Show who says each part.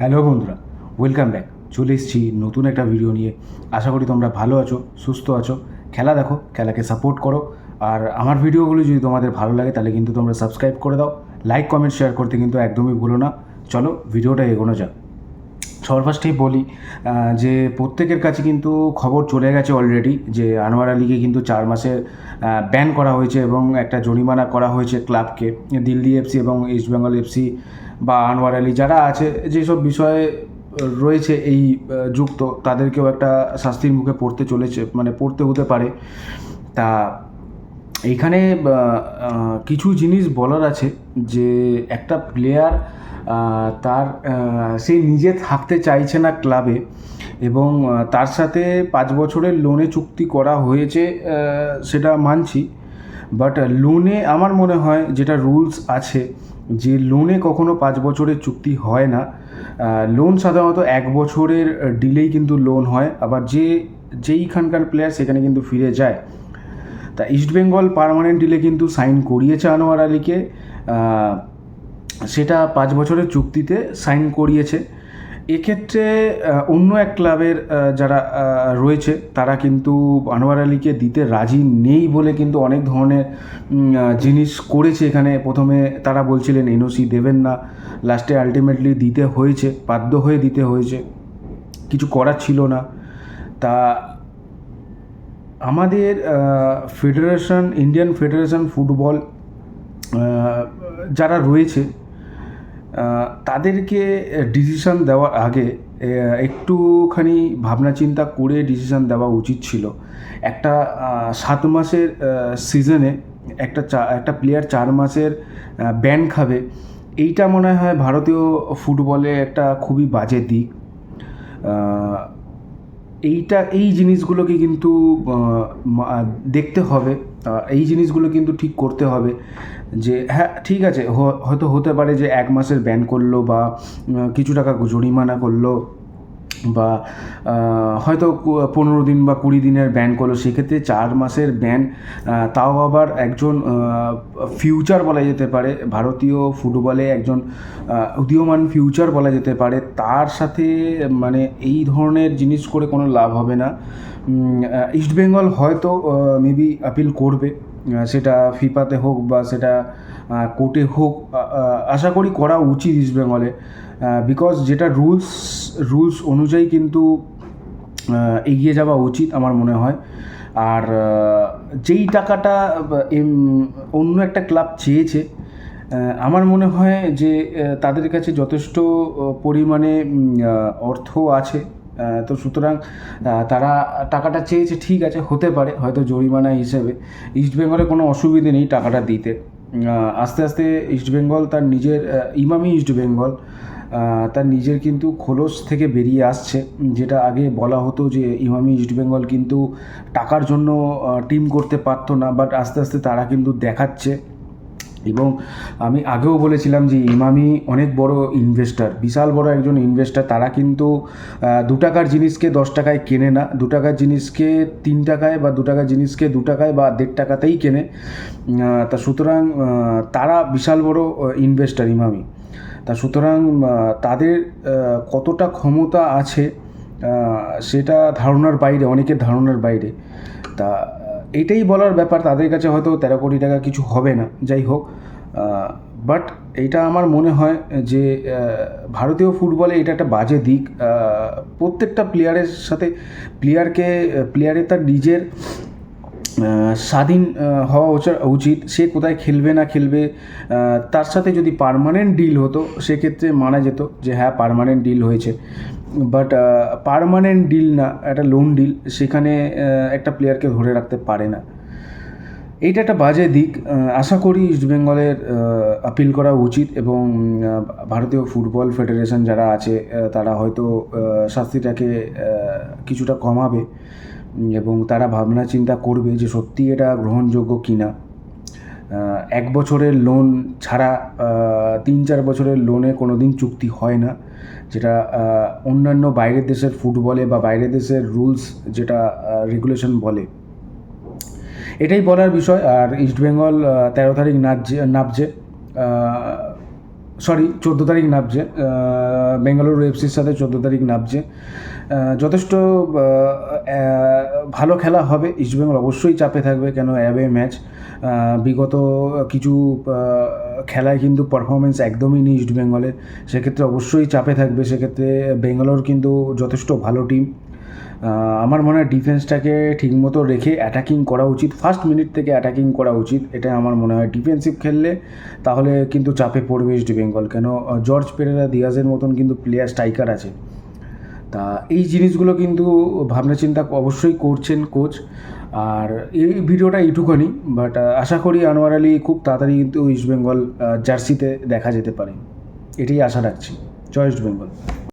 Speaker 1: Hello বন্ধুরা welcome back চলে এসেছি নতুন একটা ভিডিও নিয়ে। আশা করি তোমরা ভালো আছো, সুস্থ আছো। খেলা দেখো, খেলাকে সাপোর্ট করো। আর আমার ভিডিওগুলো যদি তোমাদের ভালো লাগে, তাহলে কিন্তু তোমরা সাবস্ক্রাইব করে দাও। লাইক কমেন্ট শেয়ার করতে কিন্তু একদমই ভুলো না। চলো ভিডিওটা এগোনো যাক। সবার ফার্স্টেই বলি যে প্রত্যেকের কাছে কিন্তু খবর চলে গেছে অলরেডি যে আনোয়ার আলীকে কিন্তু চার মাসের ব্যান করা হয়েছে এবং একটা জরিমানা করা হয়েছে ক্লাবকে দিল্লি এফসি এবং ইস্ট বেঙ্গল এফসি বা আনোয়ার আলী যারা আছে, যেসব বিষয়ে রয়েছে এই যুক্ত, তাদেরকেও একটা শাস্তির মুখে পড়তে চলেছে মানে পড়তে হতে পারে। তা এইখানে কিছু জিনিস বলার আছে যে একটা প্লেয়ার তার সে নিজে থাকতে চাইছে না ক্লাবে এবং তার সাথে পাঁচ বছরের লোনে চুক্তি করা হয়েছে সেটা মানছি। বাট লোনে আমার মনে হয় যেটা রুলস আছে যে লোনে কখনো পাঁচ বছরের চুক্তি হয় না। লোন সাধারণত এক বছরের ডিলেই কিন্তু লোন হয়। আবার যে, যেইখানকার প্লেয়ার সেখানে কিন্তু ফিরে যায়। তা ইস্টবেঙ্গল পার্মানেন্ট ডিলে কিন্তু সাইন করিয়েছে আনোয়ার আলীকে সেটা পাঁচ বছরের চুক্তিতে সাইন করিয়েছে। এক্ষেত্রে অন্য এক ক্লাবের যারা রয়েছে, তারা কিন্তু আনোয়ার আলীকে দিতে রাজি নেই বলে কিন্তু অনেক ধরনের জিনিস করেছে এখানে। প্রথমে তারা বলছিলেন এনওসি দেবেন না লাস্টে আলটিমেটলি দিতে হয়েছে, বাধ্য হয়ে দিতে হয়েছে। কিছু করার ছিল না। তা আমাদের ফেডারেশন ইন্ডিয়ান ফেডারেশন ফুটবল যারা রয়েছে তাদেরকে ডিসিশন দেওয়ার আগে একটুখানি ভাবনা চিন্তা করে ডিসিশন দেওয়া উচিত ছিল। একটা সাত মাসের সিজনে একটা চা, একটা প্লেয়ার চার মাসের ব্যান খাবে। এইটা মনে হয় ভারতীয় ফুটবলে একটা খুবই বাজে দিক। এইটা, এই জিনিসগুলোকে কিন্তু দেখতে হবে। এই জিনিসগুলো কিন্তু ঠিক করতে হবে যে হ্যাঁ ঠিক আছে হয়তো হতে পারে যে এক মাসের ব্যান করল বা কিছু টাকা জরিমানা করল। বা হয়তো পনেরো দিন বা কুড়ি দিনের ব্যান করল, সেক্ষেত্রে চার মাসের ব্যান তাও আবার একজন ফিউচার বলা যেতে পারে, ভারতীয় ফুটবলে একজন উদীয়মান ফিউচার বলা যেতে পারে, তার সাথে মানে এই ধরনের জিনিস করে কোনো লাভ হবে না। ইস্টবেঙ্গল হয়তো মেবি আপিল করবে। সেটা ফিফাতে হোক বা সেটা কোর্টে হোক আশা করি করা উচিত ইস্ট বেঙ্গলে বিকজ যেটা রুলস রুলস অনুযায়ী কিন্তু এগিয়ে যাওয়া উচিত আমার মনে হয়। আর যেই টাকাটা অন্য একটা ক্লাব চেয়েছে আমার মনে হয় যে তাদের কাছে যথেষ্ট পরিমাণে অর্থ আছে। তো সুতরাং তারা টাকাটা চেয়েছে, ঠিক আছে, হতে পারে, হয়তো জরিমানা হিসেবে। ইস্টবেঙ্গলে কোনো অসুবিধে নেই টাকাটা দিতে। আস্তে আস্তে ইস্টবেঙ্গল তার নিজের ইমামি ইস্টবেঙ্গল তার নিজের কিন্তু খোলস থেকে বেরিয়ে আসছে, যেটা আগে বলা হতো যে ইমামি ইস্টবেঙ্গল কিন্তু টাকার জন্য টিম করতে পারতো না বাট আস্তে আস্তে তারা কিন্তু দেখাচ্ছে। এবং আমি আগেও বলেছিলাম যে ইমামি অনেক বড় ইনভেস্টার বিশাল বড় একজন ইনভেস্টার তারা কিন্তু দু টাকার জিনিসকে দশ টাকায় কেনে না। দু টাকার জিনিসকে তিন টাকায় বা দু টাকার জিনিসকে দু টাকায় বা দেড় টাকাতেই কেনে। তা সুতরাং তারা বিশাল বড় ইনভেস্টার ইমামি। তা সুতরাং তাদের কতটা ক্ষমতা আছে সেটা ধারণার বাইরে, অনেকের ধারণার বাইরে। তা এটাই বলার ব্যাপার, তাদের কাছে হয়তো তেরো কোটি টাকা কিছু হবে না, যাই হোক। বাট এটা আমার মনে হয় যে ভারতীয় ফুটবলে এটা একটা বাজে দিক। প্রত্যেকটা প্লেয়ারের সাথে প্লেয়ারকে প্লেয়ারের তার নিজের স্বাধীন হওয়া উচা- উচিত। সে কোথায় খেলবে না খেলবে তার সাথে যদি পারমানেন্ট ডিল হতো, সেক্ষেত্রে মানা যেত যে হ্যাঁ পার্মানেন্ট ডিল হয়েছে। বাট পার্মানেন্ট ডিল না, একটা লোন ডিল সেখানে একটা প্লেয়ারকে ধরে রাখতে পারে না। এইটা একটা বাজে দিক। আশা করি ইস্টবেঙ্গলের আপিল করা উচিত এবং ভারতীয় ফুটবল ফেডারেশন যারা আছে তারা হয়তো শাস্তিটাকে কিছুটা কমাবে। এবং তারা ভাবনা চিন্তা করবে যে সত্যি এটা গ্রহণযোগ্য কি না এক বছরের লোন ছাড়া তিন চার বছরের লোনে কোনো দিন চুক্তি হয় না যেটা অন্যান্য বাইরের দেশের ফুটবলে বা বাইরের দেশের রুলস যেটা রেগুলেশন বলে। এটাই বলার বিষয়। আর ইস্টবেঙ্গল তেরো তারিখ নাচছে নামছে সরি চোদ্দ তারিখ নামছে বেঙ্গালুরু এফসির সাথে চোদ্দ তারিখ আহ, যথেষ্ট ভালো খেলা হবে। ইস্টবেঙ্গল অবশ্যই চাপে থাকবে কেন? অ্যাবে ম্যাচ বিগত কিছু খেলায় কিন্তু পারফরমেন্স একদমই নেই ইস্টবেঙ্গলের সেক্ষেত্রে অবশ্যই চাপে থাকবে। সেক্ষেত্রে বেঙ্গালোর কিন্তু যথেষ্ট ভালো টিম আমার মনে হয় ডিফেন্সটাকে ঠিকমতো রেখে অ্যাটাকিং করা উচিত। ফার্স্ট মিনিট থেকে অ্যাটাকিং করা উচিত। এটা আমার মনে হয় ডিফেন্সিভ খেললে তাহলে কিন্তু চাপে পড়বে ইস্ট বেঙ্গল কেন? জর্জ পেরেরা দিয়াজের মতন কিন্তু প্লেয়ার স্ট্রাইকার আছে। তা এই জিনিসগুলো কিন্তু ভাবনা চিন্তা অবশ্যই করছেন কোচ। আর এই ভিডিওটা এইটুখানি বাট আশা করি আনোয়ার আলী খুব তাড়াতাড়ি কিন্তু ইস্টবেঙ্গল জার্সিতে দেখা যেতে পারে। এটাই আশা রাখছি। জয় ইস্ট বেঙ্গল